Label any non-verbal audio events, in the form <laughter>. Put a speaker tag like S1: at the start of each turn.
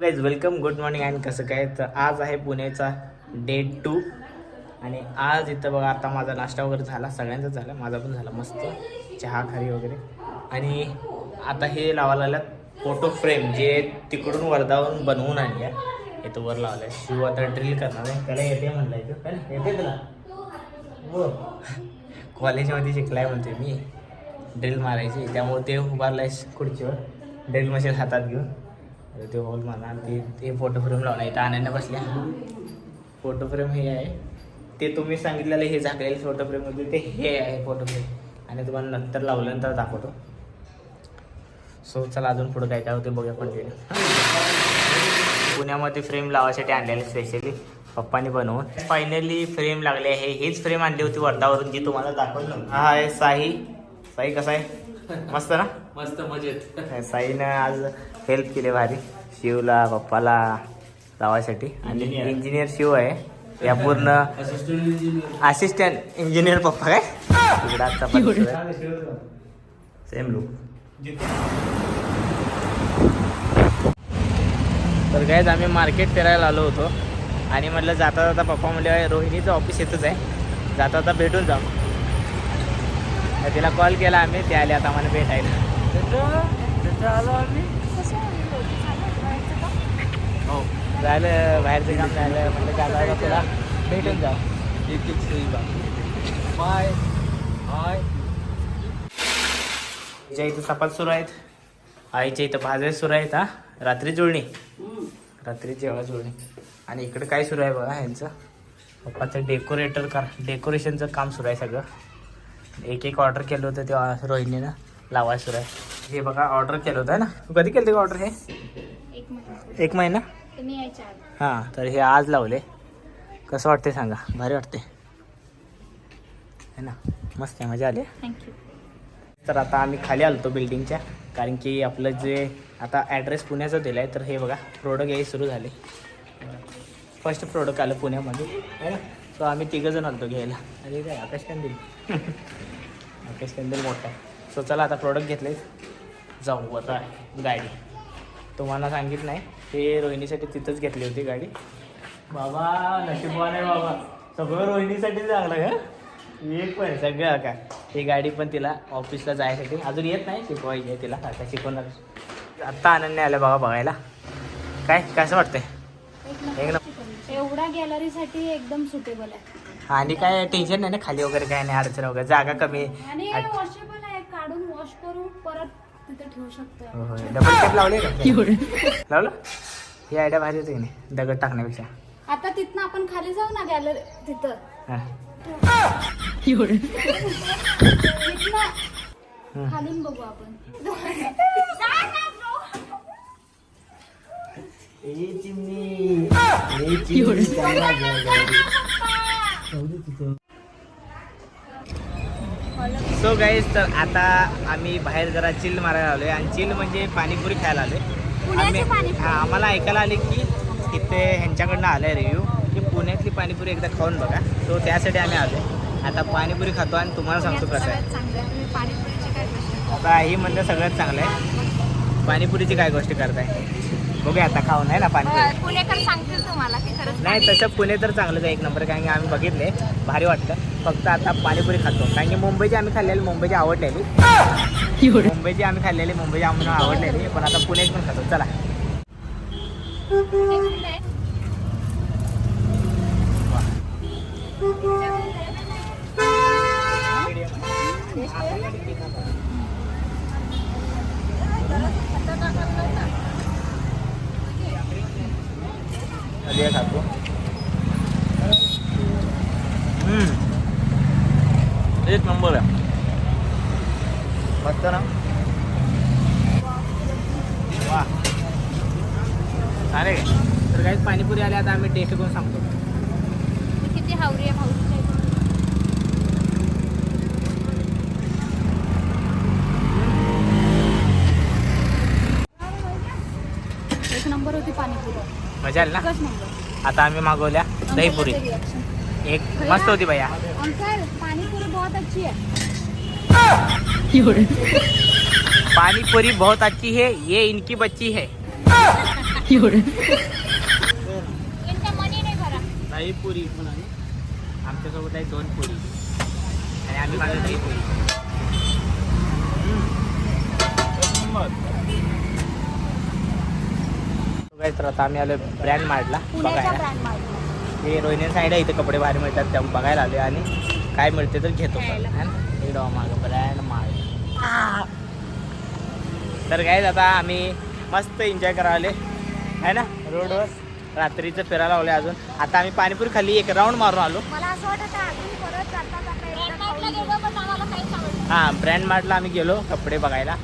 S1: Guys welcome good morning आणि कसं काय? तर आज आहे पुण्याचा डे टू आणि आज इथं बघा आता माझा नाश्ता वगैरे झाला सगळ्यांचा झाला माझा पण झाला मस्त. चहा खारी वगैरे. आणि आता हे लावायला लागल्यात फोटो फ्रेम जे तिकडून वर्धावरून बनवून आणल्या. इथं वर लावलं आहे शिव आता ड्रिल करणार आहे. त्याला येते म्हणलं इथं. काय? येते तुला? हो. कॉलेजमध्ये शिकलाय म्हणते मी. ड्रिल मारायची. त्यामुळे ते उभारलं आहे खुर्चीवर. ड्रिल मशीन हातात घेऊन. ते हॉल म्हणा ते ते फोटो फ्रेम लावला इथं आणायला बसल्या. फोटो फ्रेम हे आहे. ते तुम्ही सांगितलेलं हे झाकलेलं फोटो फ्रेम होते ते हे आहे फोटो फ्रेम आणि तुम्हाला नंतर लावल्यानंतर दाखवतो. सो चला अजून पुढं काय काय होते बघूया ते पुण्यामध्ये फ्रेम लावायसाठी आणलेले स्पेशली पप्पाने बनवून. फायनली फ्रेम लागले आहे. हीच फ्रेम आणली होती वर्धावरून जी तुम्हाला दाखवलं. हा आहे साई. साई कसा आहे? मस्त ना?
S2: मस्त मजेत.
S1: साईनं आज हेल्प केली भारी. शिवला पप्पाला लावायसाठी आणि. इंजिनियर शिव आहे. या पूर्ण
S2: असिस्टंट इंजिनियर
S1: असिस्टंट इंजिनियर पप्पा काय? आजचा सेम लुक तर कायच आम्ही मार्केट फिरायला आलो होतो. आणि म्हटलं जाता जाता पप्पा म्हणले रोहिणीचं ऑफिस येतच आहे. जाता जाता भेटून जाऊ. तर तिला कॉल केला आम्ही ते आले आता आम्हाला भेटायला.
S2: आलो आम्ही.
S1: हो झालं बाहेरचं काम झालं जाता जाता तुला भेटून जाऊ.
S2: एक एक सही बाय हाय
S1: आईच्या इथं चपात सुरू आहेत. आईच्या इथं भाज्या सुरू आहेत हा. रात्री जुळणी. रात्री जेव्हा जुळणी. आणि इकडे काय सुरू आहे बघा ह्यांचं. पप्पाचं डेकोरेटर का डेकोरेशनचं काम सुरू आहे सगळं. एक एक ऑर्डर केलं होतं ते रोहिणीनं. लावायला सुरू आहे हे बघा ऑर्डर केलं होतं है ना? तू कधी केलं ऑर्डर हे?
S3: एक
S1: महिना. हां तर हे आज लावले. कसं वाटते सांगा? भारी वाटते है ना? मस्त आहे मजा आली. तर आता आम्ही खाली आलतो बिल्डिंगच्या कारण की आपलं जे आता ॲड्रेस पुण्याचा दिला आहे तर हे बघा प्रोडक्ट यायला सुरू झाले. फर्स्ट प्रोडक्ट आलं पुण्यामध्ये आहे ना? सो आम्ही तिघंजण आलतो घ्यायला. आणि काय आकाश कंदील? <laughs> आकाश कंदील मोठा आहे. सो चला आता प्रोडक्ट घेतले. जाऊ आता गाडी. तुम्हाला सांगितलं नाही ते रोहिणीसाठी तिथंच घेतली होती गाडी. बाबा नशीबवान आहे बाबा. सगळं रोहिणीसाठी लागलं का एक पण सगळं का? ही गाडी पण तिला ऑफिसला जायसाठी. अजून येत नाही शिकवायची आहे तिला. आता शिकवणार आत्ता आनंद आला बघा बघायला. काय कसं वाटतंय? एक नंबर.
S3: एवढा गॅलरीसाठी एकदम सुटेबल आहे.
S1: आणि काय टेन्शन नाही ना खाली वगैरे काय नाही अडचण वगैरे जागा कमी.
S3: आणि
S1: आहे.
S3: वॉशेबल आहे काढून वॉश करून परत तिथे ठेवू शकतो.
S1: डबल टेप लावले का? लावलं? ही आयडिया भारी होती की नाही दगड टाकण्यापेक्षा.
S3: आता तिथनं आपण खाली जाऊ ना गॅलरी तिथं.
S1: हां.
S3: तिथनं
S1: हम्म.
S3: खालून बघू आपण. <laughs>
S1: सो गाईज तर आता आम्ही बाहेर जरा चिल मारायला आलोय आणि चिल म्हणजे पाणीपुरी खायला आलोय. आम्ही. हा आम्हाला ऐकायला आले की इथे ह्यांच्याकडनं आलंय रिव्ह्यू की पुण्यातली पाणीपुरी एकदा खाऊन बघा. तो त्यासाठी आम्ही आलोय. आता पाणीपुरी खातो आणि तुम्हाला सांगतो कसं आहे. आता ही म्हणलं सगळ्यात चांगलं आहे. पाणीपुरीची काय गोष्टी करताय? बघूया आता खाऊन आहे ना पाणीपुरी?
S3: पुणेकर सांगतील तुम्हाला की खरंच
S1: नाही तसं पुणे तर चांगलंच आहे एक नंबर कारण की आम्ही बघितले भारी वाटलं. फक्त आता पाणीपुरी खातो. कारण की मुंबईची आम्ही खाल्लेली मुंबईची आवडलेली. मुंबईची आम्ही खाल्लेली मुंबईची आम्हाला आवडलेली पण आता पुण्याची पण खातो. चला. खातो. हम्म. एक नंबर आहे. मस्त ना? वा. अरे तर काही पाणीपुरी आली आता आम्ही टेस्ट करून सांगतो.
S3: किती हावरी आहे भाऊची एक नंबर होती पाणीपुरी
S1: मजा आली ना आता आम्ही मागवल्या दहीपुरी? एक मस्त होती भैया.
S3: पाणीपुरी बहुत अच्छी है.
S1: है ये इनकी बच्ची है.
S3: यांच्या मनी नाही करा
S1: दही पुरी पण आहे आमच्यासोबत आहे दोन पुरी. आणि आम्ही माझं दही पुरी काय तर आता आम्ही आलो ब्रँड मार्टला बघायला. हे रोहिणी साईड आहे इथे कपडे भारी मिळतात त्या बघायला आले आणि काय मिळते तर घेतो. है मागं ब्रँड मार्ट तर काय आता आम्ही मस्त एन्जॉय करायला आहे ना? रोडवर रात्रीचं फिरायला लावले अजून. आता आम्ही पाणीपुरी खाल्ली एक राऊंड मारून आलो. हां ब्रँड मार्टला आम्ही गेलो कपडे बघायला.